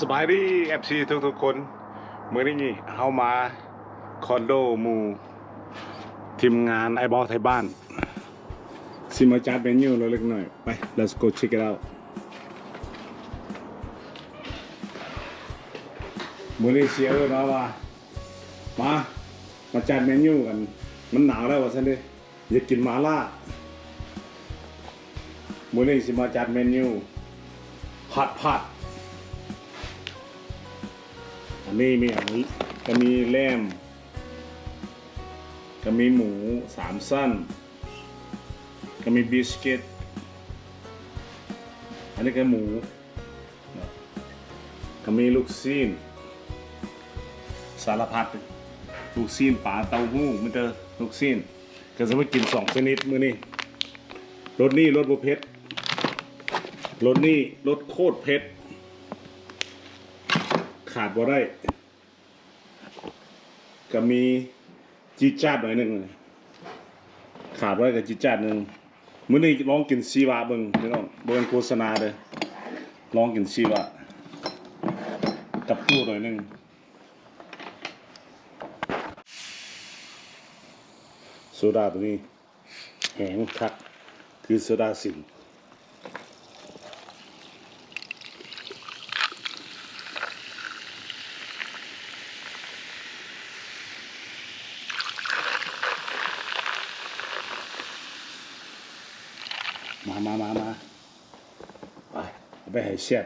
สบายดีเอฟซีทุกๆคนเมื่อนี้เฮามาคอนโดมูทีมงานไอบอลไทยบ้านซิมาจัดเมนูเราเล็กหน่อย ไป let's go check it out มื่อนี้เสียเอิ้นว่าว่ามามาจัดเมนูกัน มันหนาวแล้วว่าซั่นเด้อยากกินมาล่ามื่อนี้สิมาจัดเมนูผัดผัด อันนี้มีอันนี้ก็มีแลมก็มีหมูสามสั้นก็มีบิสกิต อันนี้ก็หมูก็มีลูกซีน สารพัดลูกซีนปลาเต้าหู้มันจะลูกซีนก็จะมากินสองชนิดมือนี้รสนี่รสบุเพ็ดรสนี่รสโคตรเผ็ด ขาดบ่ได้ ก็มีจีดจาดหน่อยหนึ่งขาดไว้กับจีดจาดหนึ่งมื้อนี้ลองกินซีวาเบิ่งพี่น้องเบิ่งโฆษณาเด้อลองกินซีวากับปูหน่อยหนึ่งโซดาตัวนี้แห้งคักคือโซดาสิง มามามามาไปเอาไปให้แซ่บ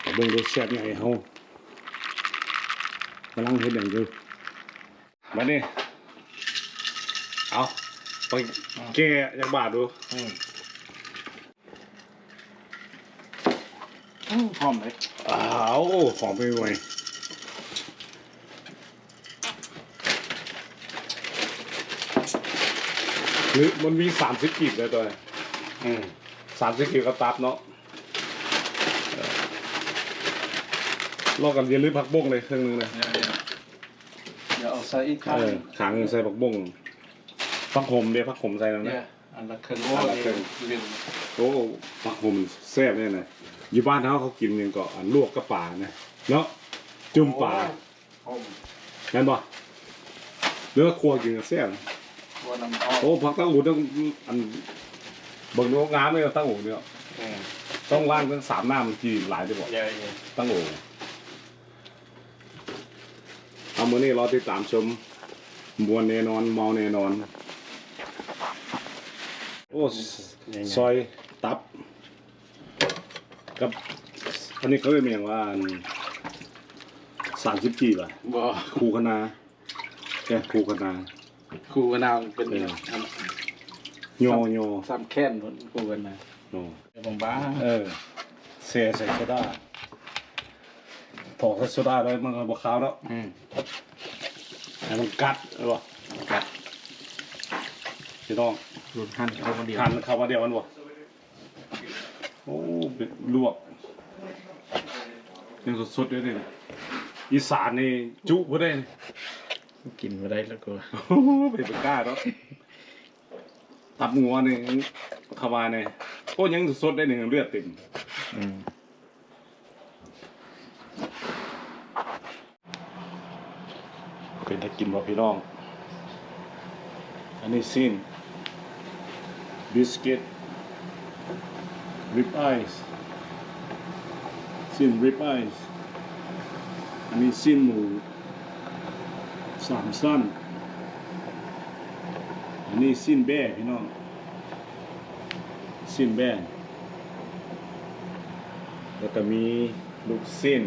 เอาเบิ่งดูแซ่บยังไงเฮากำลังเฮ็ดอย่างอยู่มานี่เอาไปแกะยังบาดดูหอมเลยอ้าวหอมไปไวหรือมันมีสามสิบกีบเลยตัวนี้ อืมสามสิบกีบก็ตับเนาะเออลอกกันเย็นหรือผักบ้งเลยเครื่องนึงเลยเดี๋ยวเอาใส่อีกข้างเออขางใส่ผักบ้งผักขมเดี๋ยวผักขมใส่แล้วเนี่นะยอันละครึ่งโอ้อันละครึ่ง เรียนโอ้ผักขมแซ่บเนี่ยนะอยู่บ้านเขาเขากินกันก็อันลวกกับป่านะเนาะจุ่มป่าหอมงั้นบ่เนื้อครัวกินกับแซ่บนะตัวน้ำอ้อมโอ้ผักตั้งหูต้องอัน เบิ่งดูงามเลยตั้งหูเนี่ยอืมต้องล้างทั้งสามน้ำกี่หลายจะบอกใหญ่ตั้งหูเอามื้อนี้รอติดตามชมมวนแน่นอนเมาแน่นอน โอ้ซอยตับ กับ อันนี้เขาเรียกมันอย่างว่าสามสิบกี่ป่ะบ่คูคณาแกคูคณาครูกันาวเป็นเอออัน โยโยซ้ำแค้นหมดครูกันนะโยเดี๋ยวผมบ้าเออ เสียใส่โซดาถอกใส่โซดาเลยมันก็บวขาวแล้วอืมให้มันกัดหรือเปล่ากัดพี่น้องรุนหั่นเข้ามาเดียวหั่นเข้ามาเดียวมันบ่โอ้เป็นลวกยังสดๆเลยนี่อีสานนี่จุบ่ได้นี่กินมาได้แล้วก็โอ้โหเป็นไปกล้าเนาะ ตับงัวนี่เข้ามาเนี่ยโอ้ยังสดได้หนึ่งเลือดเต็มอืมเป็นถ้ากินบ่พี่น้อง อันนี้ซินบิสกิตริบไอซ์ซินริบไอซ์อันนี้ซินหมูสามสั้นอันนี้ซินแบ่พี่น้อง ซินแบ่แล้วก็มีลูกซิน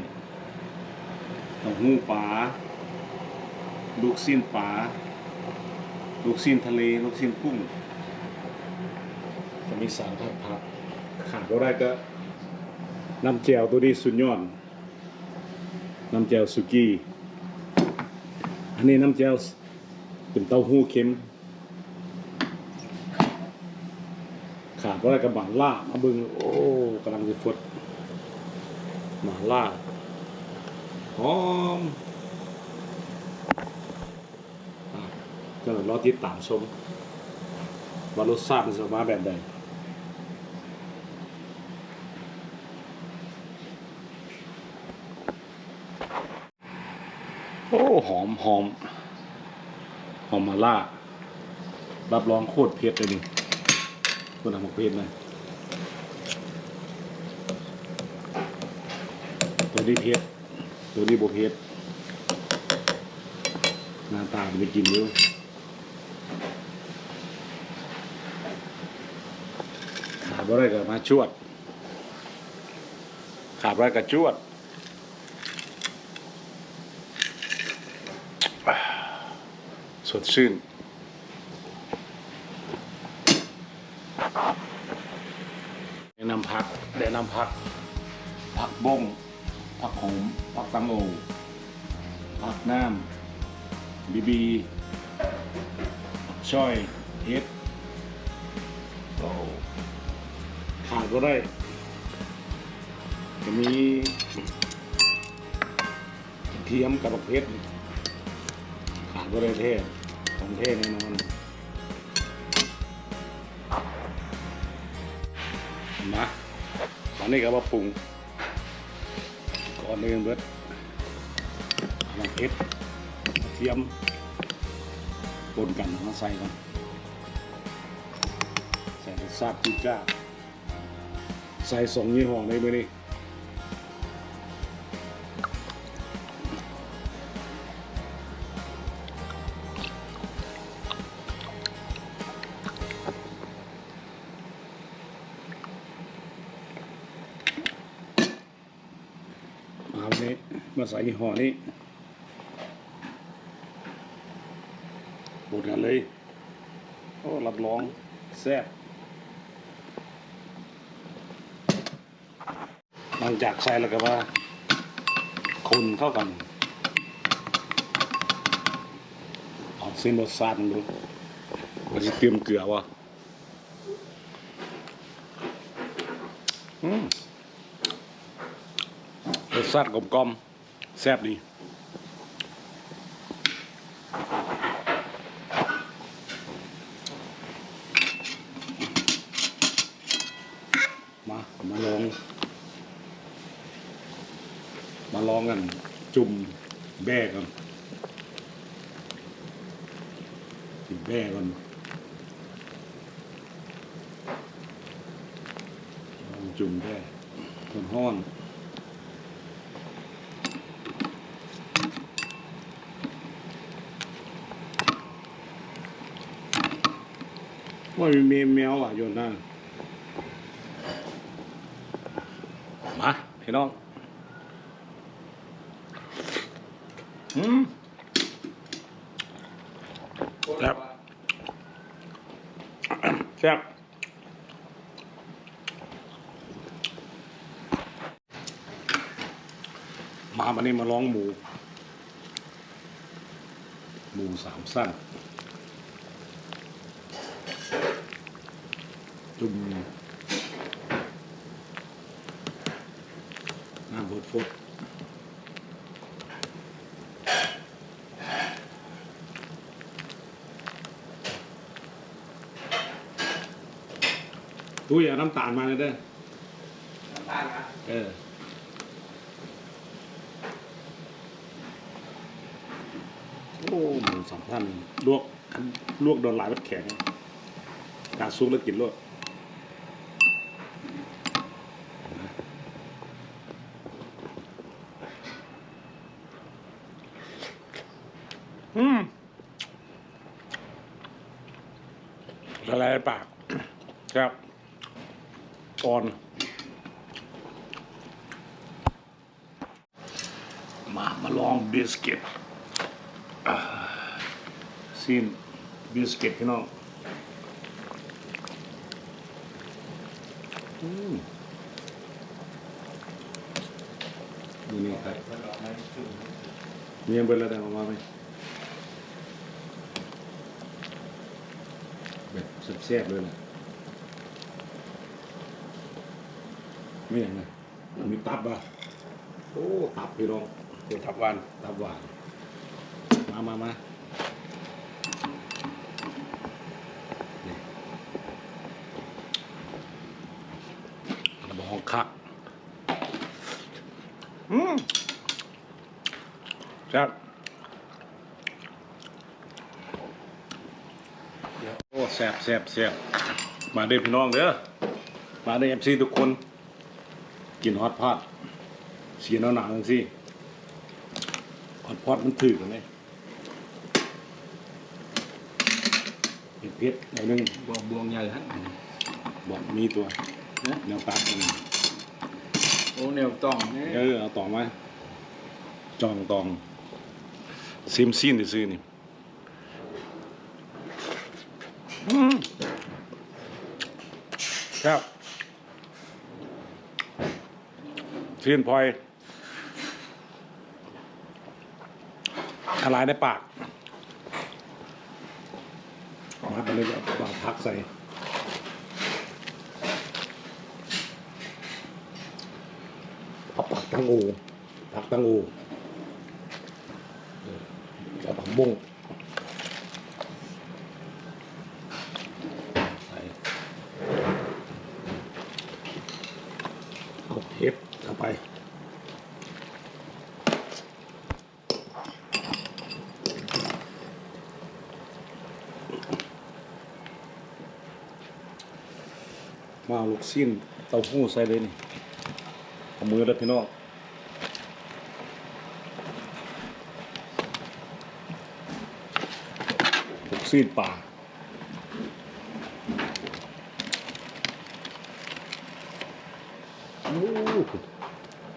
เต้าหู้ปลาลูกสิ้นปลาลูกสิ้นทะเล ลูกสิ้นกุ้งจะมีสารพัดผักขาดก็ได้ก็น้ำแจวตัวนี้สุดยอดน้ำแจวสุกี้ อันนี้น้ำแจวเป็นเต้าหู้เค็ม ว่าอะไรกับหมาล่ามาบึงโอ้กำลังจะฟดหมาล่าหอมก็รอติดตามชมว่ารสชาติเป็สมาแบบใดโอ้หอมหอมหอมมาล่ารับรองโคตรเพียบเลยนี่ คนทำหมกเผ็ดนะตัวนี้เผ็ดตัวนี้โบเผ็ดหน้าตามันไปกินด้วยขาดว่าอะไรก็มาชวด ขาดว่าก็จวดสดชื่น แนะนำผักแนะนำ ผัก ผักบงผักหอมผักตังโอผักน้ำบีบีผักช่อยเห็ดโอ้ขาดก็ได้ จะมีเทียมกับบักเพชรขาดก็ได้เท่ของเท่แน่นอนมา นนี้ก็มาปรุงก่อนอื่นเบิดบักเพชรกระเทียมปนกันมาใส่กันใส่รสชาติจีดจ้าใส่สองยี่ห้อในมือนี้ นี้ มาใส่ยี่ห้อนี้บดกันเลยโอ้รับรองแซ่บหลังจากใส่แล้วก็ว่าคนเข้ากันเอาเส้นรสชานดูว่าจะเตรียมเกลือวะอืม สชาติกลมกลมแซ่บดีมา มาลอง มาลองกัน จุ่มแบ้กันกินแบ้กันลองจุ่มแบ้ห้อน ว่ามีเมแมวอะโยนนั่นมาพี่น้อง อืมแซ่บแซ่บมาวันนี้มาลองหมู หมูสามสั้น จุ่มน้ำบดฟดตู้อย่าน้ำตาลมาเลยเด้อน้ำตาลนะเออโอ้หมูสามท่านลวกลวกโดนหลายวัดแข็งกาซุกแล้วกินลวก อืมละลายในปาก ครับอ่อน มามาลองบิสกิตซีนบิสกิตพี่น้องนี่นี่ครับมียังเบิร์ดแล้วได้ออกมาไหมแบบแซ่บๆเลยนะไม่อย่างไรมีตับอะโอ้ตับพี่น้อง เดี๋ทับวันทับวาน มามามานี่บองคัก อืมครับโอ้แซ่บแสบแสบมาเด็อพี่น้องเด้อ มาเด็อเอฟซีทุกคน กินฮอตพอดเสียหนาหนังสิ ฮอตพอดมันถือกันไหมเผ็ดๆหน่อยหนึงบวงบวงใหญ่ฮะบอกมีตัวนะแนวตัดอืมโอ้แนวต้องนี่เออเอาต่อมาจองตองซิมซินซื้อๆนี่อืมครับชื่นพลอย ละลายในปากมาไปเลยเอาพักใส่ผักผักตังอูผักตังโอเออจะผักบุ้งใส่เอาเห็ดเข้าไปมาเอาลู กชิ้นเต้าหู้ใส่เลยนี่เอามือแล้วพี่น้องลูกซีดป่าโอ้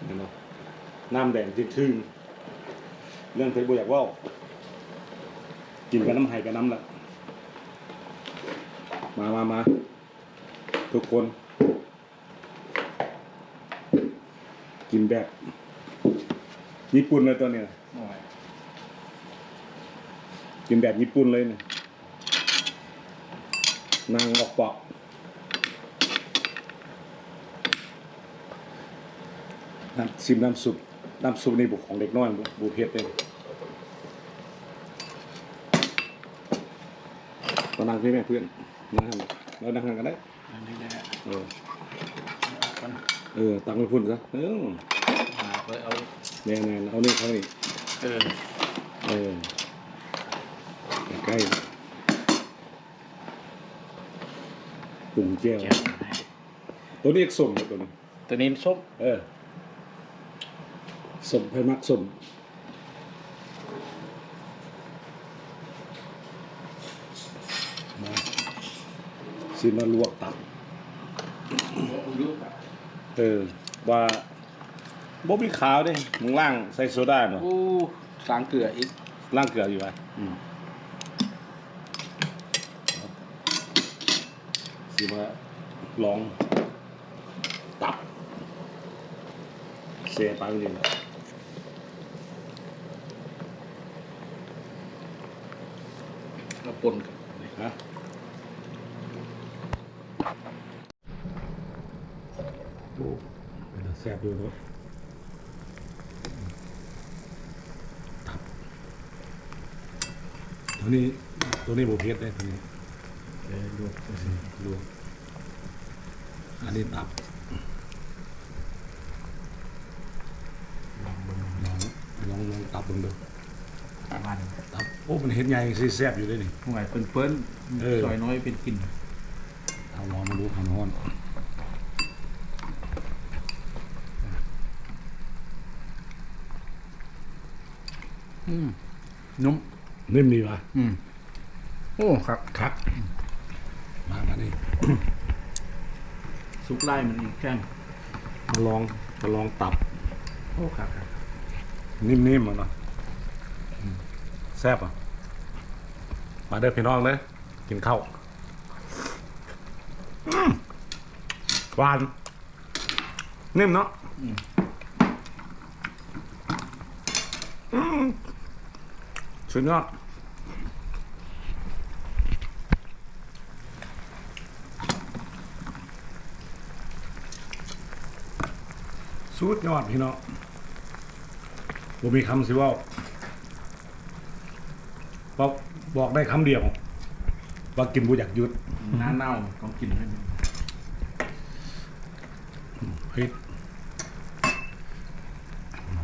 นี่นะน้ำแดงจริงๆเรื่องเทบุอยากว่ากินกับน้ำไห้กับน้ำละมามามาทุกคน กินแบบญี่ปุ่นเลยตัวเนี้ยหน่อยกินแบบญี่ปุ่นเลยเนี่ยนางออกเปาะน้ำซิมน้ำซุปน้ำซุปนี่บุกของเด็กน้อยบุบุเพชรเลยมานั่งพี่แม่เพื่อนนั่งหันเรานั่งหันกันได้อันนี้นะฮะ เออกันเออตังไปพุ่นซะเออมาไปเอาแน่ๆเอานี่เขานี่เออเออใกล้ปรุงเจียวแก้วตัวนี้เอกสมเลยตัวนี้ตัวนี้ส้มเออสมไพมักสมมาสิมาลวกตับรู้ป่ะ เออ ว่าบ่มีขาวเด้มึงล่างใส่โซดาเนาะโอ้สางเกลืออีกล่างเกลืออยู่ไว้อืมสิมาลอง ตับเสียไปจริงเราปนกับๆฮะโอ้เป็น แซ่บอยู่เนาะตับตัวนี้ตัวนี้โบเพชรได้ตัวนี้เออดูรวมอันนี้ตับลองลองลองตับเบิ่งดูมันตับโอ้มันเห็นใหญ่สิแซ่บอยู่ด้วยนี่ห่วยเปิ้นเปิ้นเออซอยน้อยเป็นกลิ่นเอาลองมาดูความร้อน อืมนุ่มนิ่มดีวะอืมโอ้ครับครับมากันนี่สุกไล่มันอีกแค่งมาลองมาลองตับ โอ้ครับครับ นิ่มๆมันเนาะอืมแซ่บอะ มาเด้อพี่น้องเลยกินข้าวอืมหวาน นิ่มเนาะอืมอืม สุดยอดสุดยอดพี่น้องผมมีคำสิเว่าบอกบอกได้คำเดียวว่ากินบุอยากหยุดหน้าเน่าต้องกินให้มันเผ็ด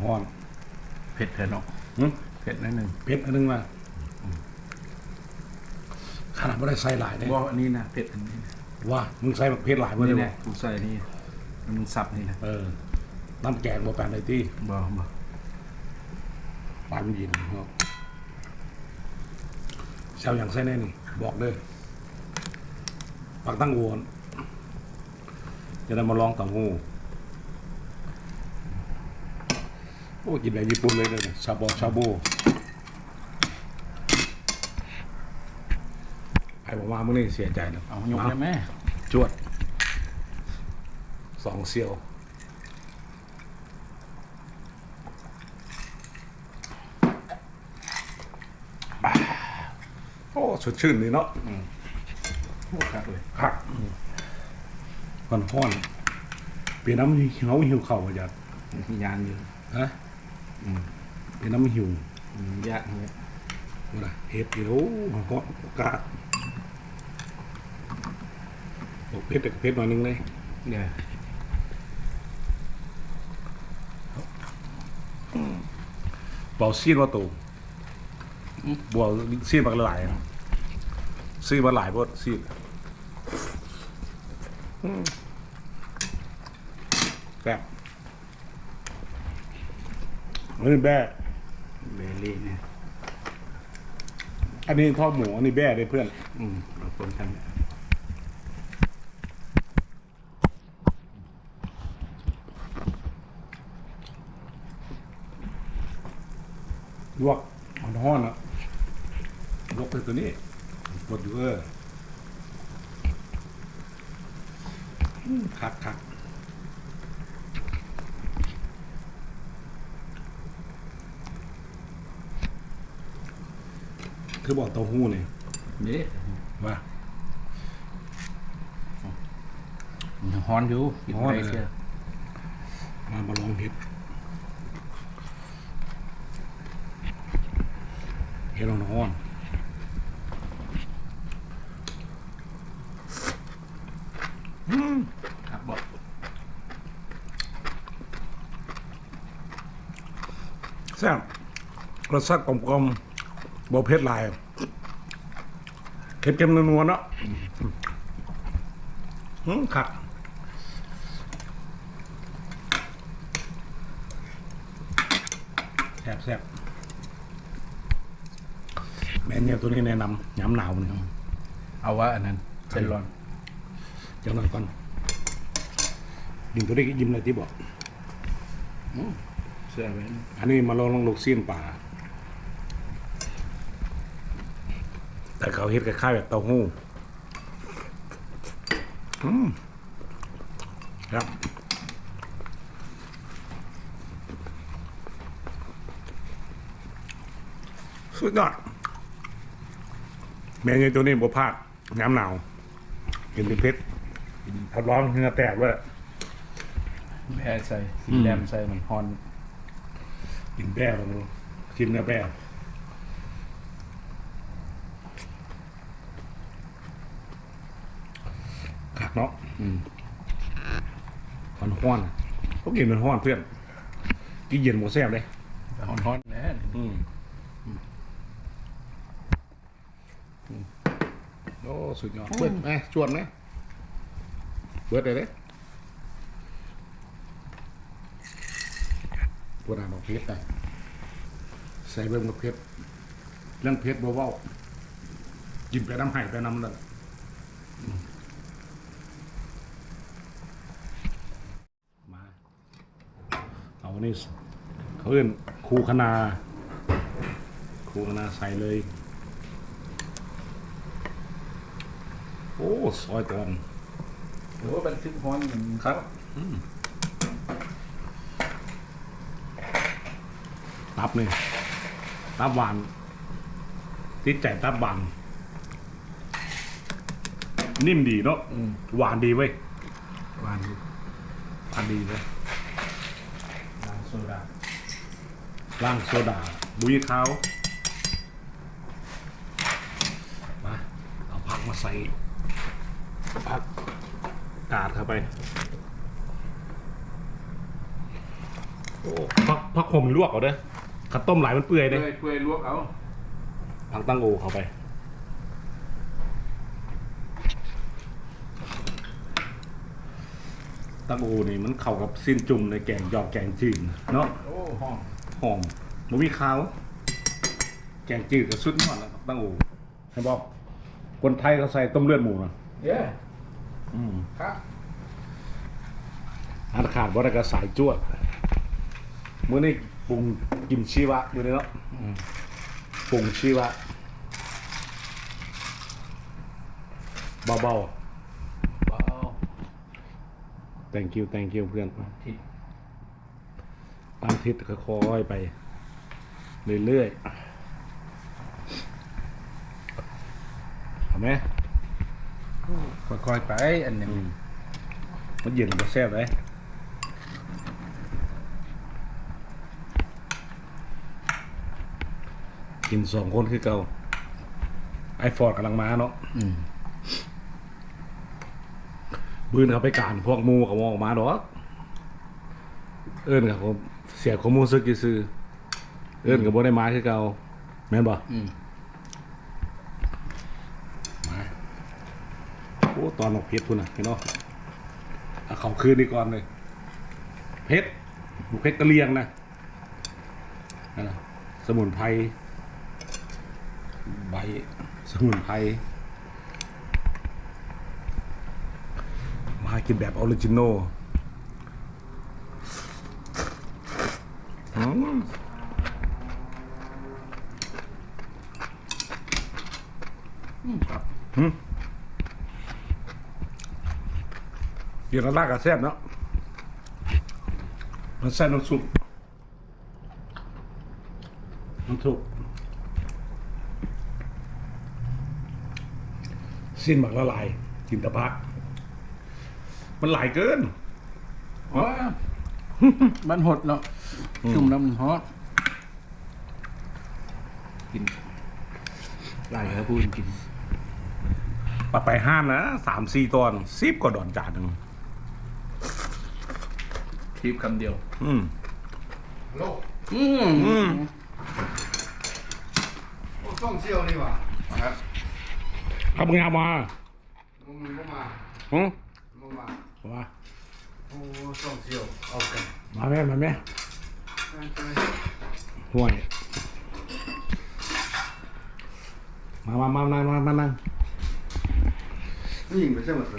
ฮ้อนเผ็ดแท้เนาะหึเผ็ดนิดนึงเผ็ดอันนึงมาขนาดไม่ได้ใส่หลายเนี่ยบอกอันนี้นะเผ็ดอันนี้นะว่ามึงใส่แบบเผ็ดหลายมาเลนี่ยแหวะละกูใส่นี่แล้วมึงสับนี่นะเออน้ำแกงบอกกันเลยที่บอกบอกปานยินครับเช้าอย่างไส้แน่นี่บอกเลยปักตั้งโวนจะได้มาลองเต่างหู โอ้กินแบบญี่ปุ่นเลยเนี่ยชาโบชาโบไอ้บอกว่ามึงนี่เสียใจนะเอายกได้ไหมจวดสองเซียวอ่าโอ้สดชื่นเลยเนาะโอ้ครับเลยผักมันห้อนเปลี่ยนน้ำหิวหิวเข่าอาจารย์มียานอยู่ฮะ อืมเปลี่ยนน้ำหิวอืมยากเลยนะเห็ดเดี๋ยวห้อนโอกาสโอ้เพชรแต่เพชรหน่อยนึงเลยเดี๋ยวเบาซีดว่าตูบัวซีดบักหลายอะซีดบักหลายบดซีดอืมแบบอั นนี้แบ่เบลลี่เนี่ยอันนี้ทอดหมูอันนี้แบ่ได้เพื่อน อืมเราคนกันเนี่ยลวกมันห้อนอะลวกไปตัวนี้กดอยู่เอออืมคักคัก คือบอกเต้าหู้นี่เดี๋ยวว่ามันฮ้อนอยู่กินฮ้อนไปเลยเชียวมามาลองเห็ดเห็ดร้อนครับบอกๆแซ่บรสชาติกลมๆ บ่เผ็ดหลายเค็มๆนัวๆเนาะอืมคักแซ่บแซ่บแม่เนี่ยตัวนี้แนะนำย้ำหนาวนี่เอาว่าอันนั้นเส้นร้อนจังหน่อยก่อนยิงตัวนี้ก็ยิ้มเลยที่บอกเสื้อไว้นะอันนี้มาลองลองลูกซีนป่า แต่เขาเฮ็ดคล้ายๆแบบเต้าหู้อืมครับสุดยอดแม่ยังตัวนี้บ่พลาดน้ำหนาวกินเป็นเพชรทดลองเหงือแตกด้วยแบใส่สีอืมแดงใส่มันฮ้อนกินแป้ลงชิมเนื้อแป้ขักเนาะ อืมมันห้อนเขากินมันห้อนเพื่อนกินเย็นหมดแซ่บเลยฮ้อนฮ้อนๆแน่อืมโอ้สุดยอดเบิดไหมชวนไหมเบิดเลยเด้ปวดอ่านออกเพชรได้ใส่เบิ่งกับเพชรเรื่องเพชรบ่เว้ากินไปน้ำไห้ไปน้ำนั่นมา เอาอันนี้เขาเรียกคูคนาคูคนาใส่เลย โอ้ซอยตอนโอ้บันทึกฮ้อนมันครับตับนี่ตับหวานติดใจตับหวานนิ่มดีเนาะอืมหวานดีเว้ยหวานอยู่หวานดีเลยน้ำ โซดาล่างโซดาบุยขาวมาเอาผักมาใส่ผักกาดเข้าไปโอ้ผักผักขมลวกเอาเด้อขัดต้มหลายมันเปื่อยเปื่เด้อยเปื่อยลวกเอาผักตั้งโอเข้าไป ตังโอนี่มันเข้ากับสิ้นจุ่มในแกงยอดแกงจืดเนาะโอ้ห้องหอมบ่มีขาว แกงจืดก็สุดยอดแล้วตังโอให้บอกคนไทยเขาใส่ต้มเลือดหมูนะเย้อืมครับอันขาดบ่ได้ก็สายจวดมื้อนี้ปรุงกินชีวะมื้อนี้เนาะอืมปรุงชีวะเบาว้าวๆ thank you thank you เพื่อนทิศตามทิศค่อยๆไป เรื่อยๆเอาไหมค่อยๆไปอันหนึ่งอืมมันเย็นมันแซ่บเลยกินสองคนคือเก่าไอฟอร์ดกำลังมาเนาะอืม บืนเขาไปการพวกมูเขามองออกมาดอกเอิ้นกับผมเสียความรู้สึกซื่อๆเอิ้นกับบ่ได้มาคือเก่าแม่นบ่อืมโอ้ตอนออกเพชรพุ่นน่ะพี่น้องเอาเขาคืนนี่ก่อนเลยเพชรลูกเพชรกระเลียงนะนั่นน่ะสมุนไพรใบสมุนไพรมา กินแบบออริจินอลเดี๋ยวเราลากกับแซ่บเนาะมันแซ่บน้ำซุปน้ำซุปสิ้นหมักละลายกินตะพัก มันหลายเกินว้าวมันหดเนาะจุ่มน้ำฮอตกินหลายครับพูดกิน ปะไปห้ามนะสามสี่ตอนสิบกว่าดอนจานหนึ่งคลิปคำเดียว อืม โลกอืมอืมโอ้ต้องเชี่ยวนี่หว่าครับขับงานมามึงมึงก็มาหึมึงมามา โอ้ต้องเชี่ยวเอากันมาแม่มาแม่ไปห่วยมามามานั่งมามานั่งนี่ยิงไปใช่ไหมสิ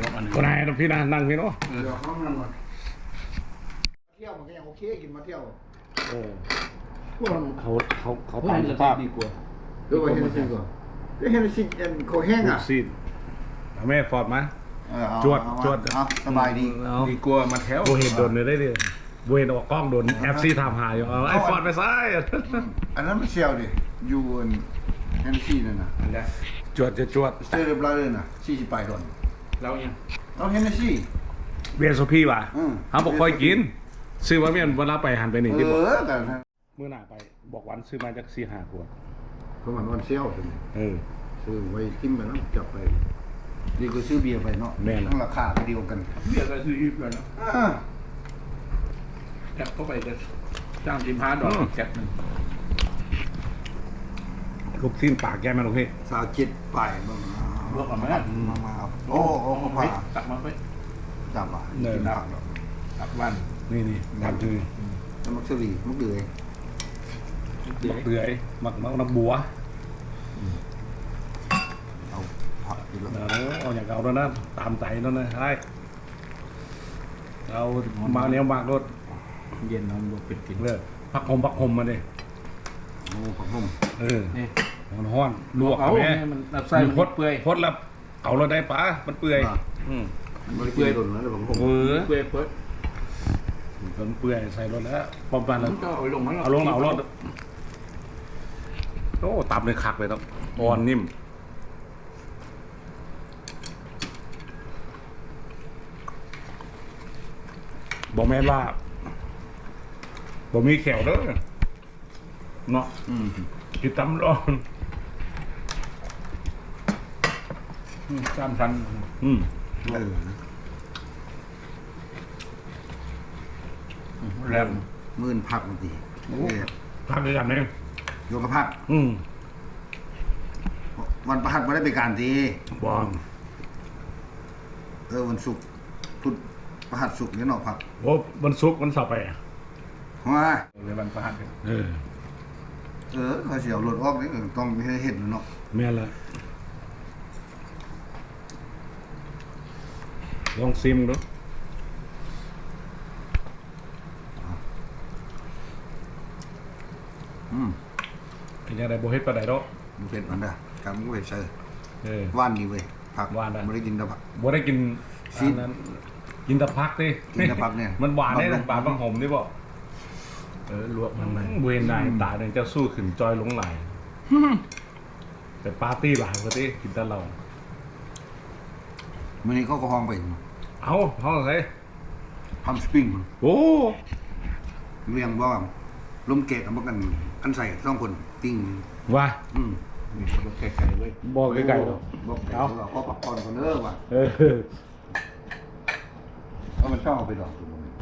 ยกอันหนึงก็นายนะพี่นะนั่งพี่เนาะเดี๋ยวเขานั่งก่อนเที่ยวมันก็ยังโอเคกินมาเที่ยวเออพวกเราเขาเขาเขาเฮ้ยตามมันสจะภาพดีกว่าเดี๋ยวไปเฮนซิก่อนเดี๋ยวเฮนซิเอ็นโคแห้งลูอะกซีนเอาแม่ฟอร์ดมา เออเอาจวดเอาจวด เอาสบายดี เอาดีกว่ามาแถวโบเห็นโดนเลยได้ดิโบเห็นออกกล้องโดนแอฟซีทำหายอยู่เอาไอ้ฟอร์ดไปซ้ายอันนั้นมันเชี่ยวดิอยู่เฮนซินั่นน่ะอันใดจวดจะจวดสเตอร์เรียบร้อยเลยน่ะสี่สิบปลายดอนเรายังเอาเฮนซิเบียร์โซพี่ว่ะอืม เขาบอกคอยกิน ซื้อมาเมียนเวลาไปหันไปหนึ่งเอที่บอกอแต่เมื่อหน้าไป บอกวันซื้อมาจากสี่ห้าขวดประมาณวันเชี่ยวถึงเออ ซื้อไว้ทิมไปแล้วจับไป ดีกว่าซื้อเบียร์ไปเนาะแม่นทั้งราคาก็เดียวกันเบียร์ก็ซื้ออีกแล้วเนาะอ่าแจ็คเข้าไปจะจ้างจิมพาดอกแจ็คหนึ่งลูกซีนปากแกมาลูกพี่สาวเจ็ดไปมาลวกกับแม่มามาครับโอ้โอ้เขาผ่าตักมาไปจับอะเนินกินผักหรอกตักวันนี่นี่ทำคือแล้วมักสลีมักเดือยเดี๋ยวเปื่อยมักมักน้ำบัวเอา ผักกินแล้วเออเอาอย่างเอาแล้วนะตามใจแล้วนะใช่เอามาเนี้ยมากรถเย็นน้ำลวกเป็ดกินเลิกพักหอมพักหอมมาดิโอ้ผักผมเออนี่มันห้อนลวกเอาแม่เนี่ยมันรับไส้มันพดเปื่อยพดแล้วเอาเราได้ปะมันเปื่อยอืมมันเปื่อยหล่นแล้วผักผมเออเปื่อยเปื่อยมันเปื่อยใส่รถแล้วประมาณมันั้นนก็เอาลงมาเอาลงเอารถโอ้ตับเลยคักเลยต้องอ่อนนิ่ม บอกแม่นว่าบอกมีแขวเด้อเนาะอืมกินตำร้อนสามชั้นอืมเออแรมมื่นผักมันดีพักด้วยกันเนี่ยโยกกับผักอืมวันประหัสไม่ได้ไปการทีบองเออวันศุกร์ ประหัดสุกเนี่ยเนาะผักโอ้วันศุกร์วันเสาร์ไปอะว้าในวันพระหัสเออเออเขาเสียวรถออกนี่ต้องให้เห็นเนาะแม่นละลองซิมดูอืมเป็นยังไงโบเฮ็ดปลาไดดอกมันเป็นมันเด้อการมันเว้ยใช่เออว่านนี่เว้ยผักว่านได้ไม่ได้กินแต่ผักบ่ได้กินชิ้นอันนั้น กินแต่พักดิกินแต่พักเนี่ยมันหวานได้บำรุนะงปลาบางหอมนี่บ่เออลวกมันไหมเวนได้ตาเนี่ยเจ้าสู้ขึ้นจอยหลงไหลแต่ปาร์ตี้หลายกว่าที่กินแต่เรามันนี่เขาก็ห้องไปเอาห้องไหนทำสปริงโอ้เรียงว่าลมเกะกับพวกกันกันใส่สองคนติ้งว่าอืมนี่รถไกลๆเว้ยบอกไกลๆเนาะบอกไก่เอาเราก็ปักก่อนคนเด้อว่ะ เออเพราะมันชอบเอาไปดอกตัวนี้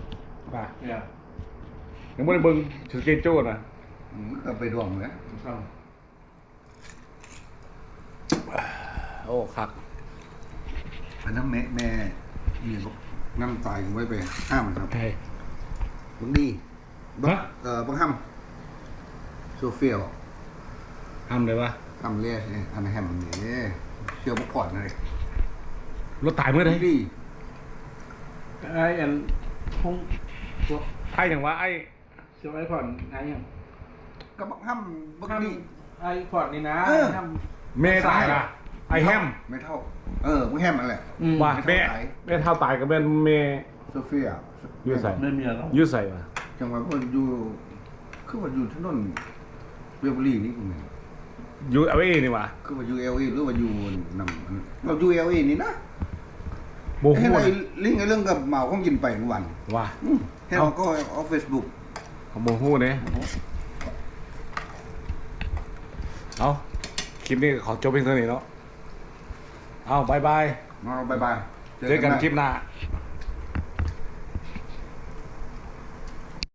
ป่ะเนี่ยยังไม่ได้เบิ่งสเกจโจ้นะอืมก็ไปดวงเลยช่องโอ้คักอันนั้นแม่แม่มีบอกน้ำตายไว้ไปห้ามมันครับใช่บังดีบังฮะเออบังห้ามโซเฟียทำเลยวะห้ามเรียกเนี่ยอันแฮมนี่เชี่ยวบุกก่อนเลยรถตายเมื่อไหร่ดี ไอ้อันคงพวกไอ้อย่างว่าไอ้เชื่อไอ้ผ่อนไงยังก็บังห้ามบังห้ามดีไอ้ผ่อนนี่นะเออ ห้ามเมตายละไอ้แฮมไม่เท่า เออบังแฮมนั่นแหละอืมว่าไม่แม่เท่าไหร่แม่เท่าตายกับแม่เมโซเฟียยืดใส่ไม่มีอะไรหรอกยืดใส่มาจังหวะว่าอยู่คือว่าอยู่ถนนเวเบอรี่นี่กูเนี่ยยูเอเอนี่วะคือว่าอยู่เอลเอหรือว่าอยู่นำอันเราอยู่เอลเอนี่นะ โบเห็นหูไอ้ลิงก์ไอ้เรื่องกับเหมาของกินไปเมื่อวันว่าอืมเห็นเราก็เอาเฟซบุ๊กเขาโบหูเนี่ยเอาคลิปนี้ขอจบเพียงเท่านี้เนาะเอาบายบายมาบายบาย เจอกันคลิปหน้าค